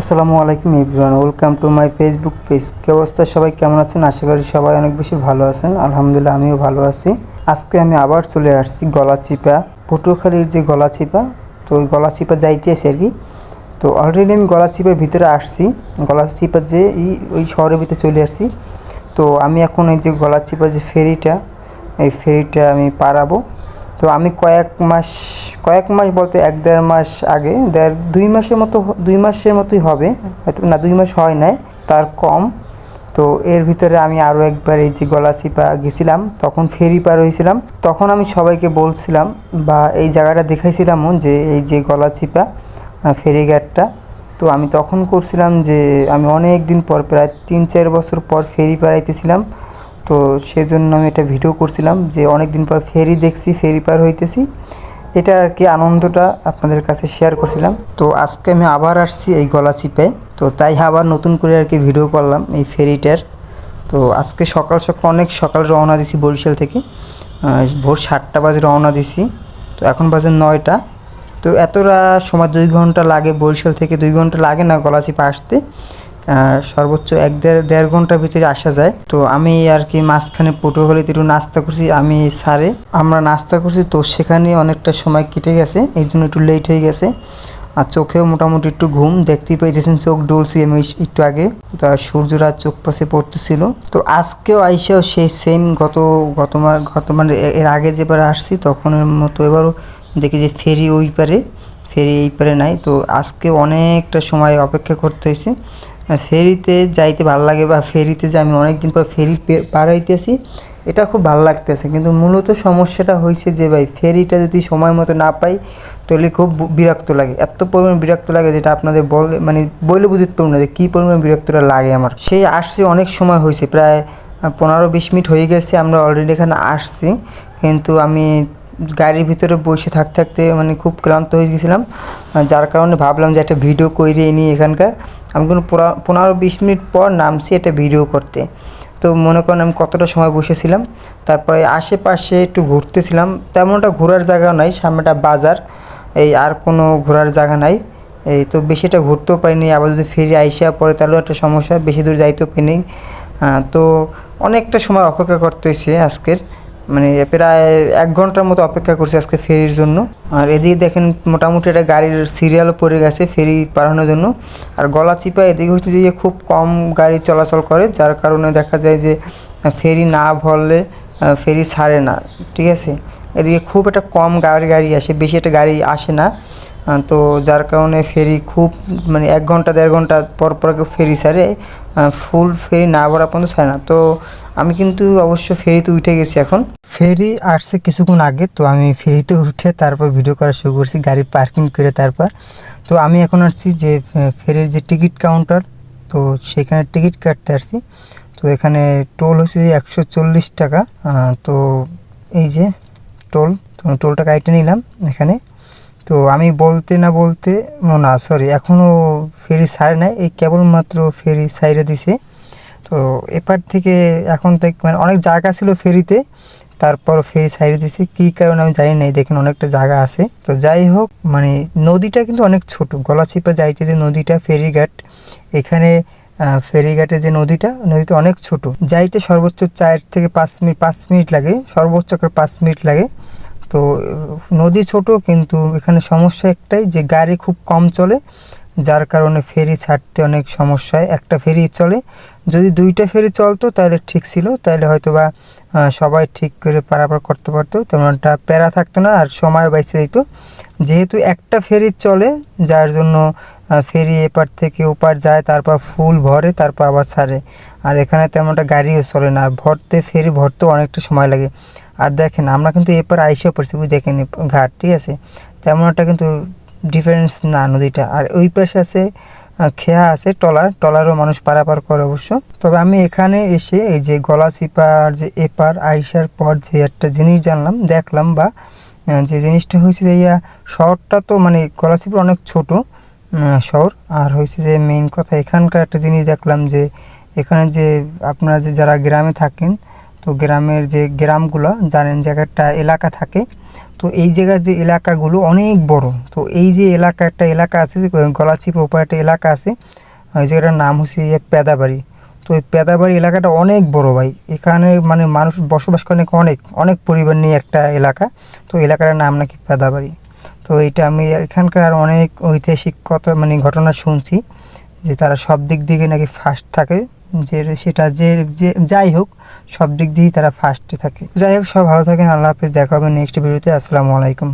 আসসালামু আলাইকুম everyone, welcome to my Facebook page. কি অবস্থা? সবাই কেমন আছেন? আশা করি সবাই অনেক বেশি ভালো আছেন। আলহামদুলিল্লাহ, আমিও ভালো আছি। আজকে আমি আবার চলে আসছি গলাচিপা পটুয়াখালীর যে গলাচিপা তো ওই গলা গলাচিপা যাইতেছি আর কি। তো অলরেডি আমি গলাচিপার ভিতরে আসছি। গলাচিপা যে এই, ওই শহরের ভিতরে চলে আসছি। তো আমি এখন এই যে গলা গলাচিপা যে ফেরিটা, এই ফেরিটা আমি পারাবো তো আমি কয়েক মাস কয়েক মাস বলতে এক দেড় মাস আগে দেড় দুই মাসের মতো দুই মাসের মতোই হবে হয়তো না দুই মাস হয় নাই তার কম। তো এর ভিতরে আমি আরও একবার এই যে গলা গলাচিপা গেছিলাম তখন ফেরি পার হয়েছিলাম। তখন আমি সবাইকে বলছিলাম বা এই জায়গাটা দেখাইছিলামও যে এই যে গলাচিপা আহ, ফেরিঘাটটা তো আমি তখন করছিলাম যে আমি অনেক দিন পর প্রায় তিন চার বছর পর ফেরি পারাইতেছিলাম। তো সেজন্য আমি একটা ভিডিও করছিলাম যে অনেক দিন পর ফেরি দেখছি ফেরি পার হইতেছি। এটা আর কি আনন্দটা আপনাদের কাছে শেয়ার করছিলাম। তো আজকে আমি আবার আসছি এই গলা চিপে তো তাই আবার নতুন করে আর কি ভিডিও করলাম এই ফেরিটার। তো আজকে সকাল সকাল অনেক সকাল রওনা দিছি বরিশাল থেকে। ভোর সাতটা বাজে রওনা দিছি। তো এখন বাজে নয়টা। তো এতটা সময় দুই ঘণ্টা লাগে বরিশাল থেকে, দুই ঘণ্টা লাগে না গলাচিপা আসতে। সর্বোচ্চ এক দেড় দেড় ঘণ্টার ভিতরে আসা যায়। তো আমি আর কি মাঝখানে পটুয়াখালীতে একটু নাস্তা করছি, আমি সারে আমরা নাস্তা করছি, তো সেখানে অনেকটা সময় কেটে গেছে, এই জন্য একটু লেট হয়ে গেছে। আর চোখেও মোটামুটি একটু ঘুম, দেখতেই পেয়েছেন চোখ ডলছি আমি একটু আগে। তো আর সূর্যরাত চোখ পাশে পড়তেছিল। তো আজকেও আইসাও সেই সেম গত গত গত মানে এর আগে যেবার আসছি, তখনের মতো এবারও দেখি যে ফেরি ওই পারে, ফেরি এই পারে নাই। তো আজকে অনেকটা সময় অপেক্ষা করতে হয়েছে। ফেরিতে যাইতে ভালো লাগে বা ফেরিতে যে আমি অনেক দিন পর ফেরি পার হইতেছি, এটা খুব ভালো লাগতেছে। কিন্তু মূলত সমস্যাটা হয়েছে যে ভাই, ফেরিটা যদি সময় মতো না পাই, তাহলে খুব বিরক্ত লাগে। এত পরিমাণ বিরক্ত লাগে যেটা আপনাদের বলে মানে বলে বুঝতে পারব না যে কী পরিমাণ বিরক্তটা লাগে আমার। সেই আসছে অনেক সময় হয়েছে প্রায় পনেরো বিশ মিনিট হয়ে গেছে, আমরা অলরেডি এখানে আসছি। কিন্তু আমি গাড়ির ভিতরে বসে থাকতে থাকতে মানে খুব ক্লান্ত হয়ে গেছিলাম। যার কারণে ভাবলাম যে একটা ভিডিও করিয়ে নিই এখানকার। আমি কোনো পনেরো বিশ মিনিট পর নামছি একটা ভিডিও করতে। তো মনে করেন আমি কতটা সময় বসেছিলাম, তারপরে আশেপাশে একটু ঘুরতেছিলাম। তেমনটা ঘোরার জায়গা নাই সামনেটা বাজার, এই আর কোনো ঘোরার জায়গা নাই। এই তো বেশিটা ঘুরতেও পারিনি, আবার যদি ফিরে আইসা পরে তাহলেও একটা সমস্যা, বেশি দূর যাইতেও পারিনি। তো অনেকটা সময় অপেক্ষা করতে হয়েছে আজকের। মানে প্রায় এক ঘণ্টার মতো অপেক্ষা করছি আজকে ফেরির জন্য। আর এদিকে দেখেন মোটামুটি একটা গাড়ির সিরিয়ালও পড়ে গেছে ফেরি পারানোর জন্য। আর গলা চিপা এদিকে হচ্ছে যে খুব কম গাড়ি চলাচল করে, যার কারণে দেখা যায় যে ফেরি না ভরলে ফেরি ছাড়ে না, ঠিক আছে? এদিকে খুব একটা কম গাড়ি গাড়ি আসে, বেশি একটা গাড়ি আসে না। তো যার কারণে ফেরি খুব মানে এক ঘণ্টা, দেড় ঘণ্টা পর পর ফেরি ছাড়ে ফুল ফেরি না ভরা পর্যন্ত ছাড়ে না। তো আমি কিন্তু অবশ্য ফেরিতে উঠে গেছি এখন। ফেরি আসছে কিছুক্ষণ আগে, তো আমি ফেরিতে উঠে তারপর ভিডিও করা শুরু করছি, গাড়ি পার্কিং করে তারপর। তো আমি এখন আসছি যে ফেরির যে টিকিট কাউন্টার তো সেখানে টিকিট কাটতে আসছি। তো এখানে টোল হচ্ছে একশো চল্লিশ টাকা তো এই যে টোল তো টোলটা কাইটে নিলাম এখানে। তো আমি বলতে না বলতে না সরি এখনও ফেরি সারে নাই, এই কেবলমাত্র ফেরি সাইরে দিছে। তো এপার থেকে এখন থেকে মানে অনেক জায়গা ছিল ফেরিতে, তারপর ফেরি সাইডে দিছে। কী কারণে আমি জানি না দেখেন অনেকটা জায়গা আছে। তো যাই হোক মানে নদীটা কিন্তু অনেক ছোট। গলাচিপা যাইতে যে নদীটা, ফেরিঘাট, এখানে ফেরিঘাটে যে নদীটা নদীটা অনেক ছোট। যাইতে সর্বোচ্চ চার থেকে পাঁচ মিনিট পাঁচ মিনিট লাগে, সর্বোচ্চ পাঁচ মিনিট লাগে। তো, নদী ছোট কিন্তু এখানে সমস্যা একটাই যে গাড়ি খুব কম চলে, যার কারণে ফেরি ছাড়তে অনেক সমস্যা হয়। একটা ফেরি চলে, যদি দুইটা ফেরি চলতো তাহলে ঠিক ছিল, তাহলে হয়তো বা সবাই ঠিক করে পারাপার করতে পারতো তেমন একটা প্যারা থাকতো না আর সময় বাইসে যেত। যেহেতু একটা ফেরি চলে, যার জন্য ফেরি এপার থেকে ওপার যায়, তারপর ফুল ভরে, তারপর আবার ছাড়ে। আর এখানে তেমন একটা গাড়িও চলে না, ভরতে, ফেরি ভরতেও অনেকটা সময় লাগে। আর দেখেন, আমরা কিন্তু এপার আইসে পড়ছি, বুঝ দেখেন ঘাট, ঠিক আছে? তেমন একটা কিন্তু ডিফারেন্স না নদীটা। আর ওই পাশে আছে খেয়া আছে, টলার। টলারও মানুষ পারাপার করে অবশ্য। তবে আমি এখানে এসে এই যে গলা চিপার যে এপার আইসার পর যে একটা জিনিস জানলাম, দেখলাম বা যে জিনিসটা হয়েছে যে ইয়া, শহরটা তো মানে গলা চিপার অনেক ছোট শহর। আর হয়েছে যে মেইন কথা, এখানকার একটা জিনিস দেখলাম যে, এখানে যে আপনারা যে যারা গ্রামে থাকেন তো গ্রামের যে গ্রামগুলো, জানেন যে একটা এলাকা থাকে। তো এই জায়গার যে এলাকাগুলো অনেক বড়। তো এই যে এলাকা, একটা এলাকা আছে যে গলাচিপা উপর একটা এলাকা আছে, ওই জায়গাটার নাম হচ্ছে পেদাবাড়ি। তো এই পেদাবাড়ি এলাকাটা অনেক বড় ভাই। এখানে মানে মানুষ বসবাস করে নাকি অনেক অনেক পরিবার নিয়ে একটা এলাকা। তো এলাকাটার নাম নাকি পেদাবাড়ি। তো এটা আমি এখানকার আর অনেক ঐতিহাসিক কথা মানে ঘটনা শুনছি, যে তারা সব দিক দিকে নাকি ফার্স্ট থাকে। যে সেটা যে যে যাই হোক, সব দিক দিয়েই তারা ফার্স্টে থাকে। যাই হোক সব ভালো থাকেন, আল্লাহ হাফিজ, দেখা হবে নেক্সট ভিডিওতে আসসালামু আলাইকুম।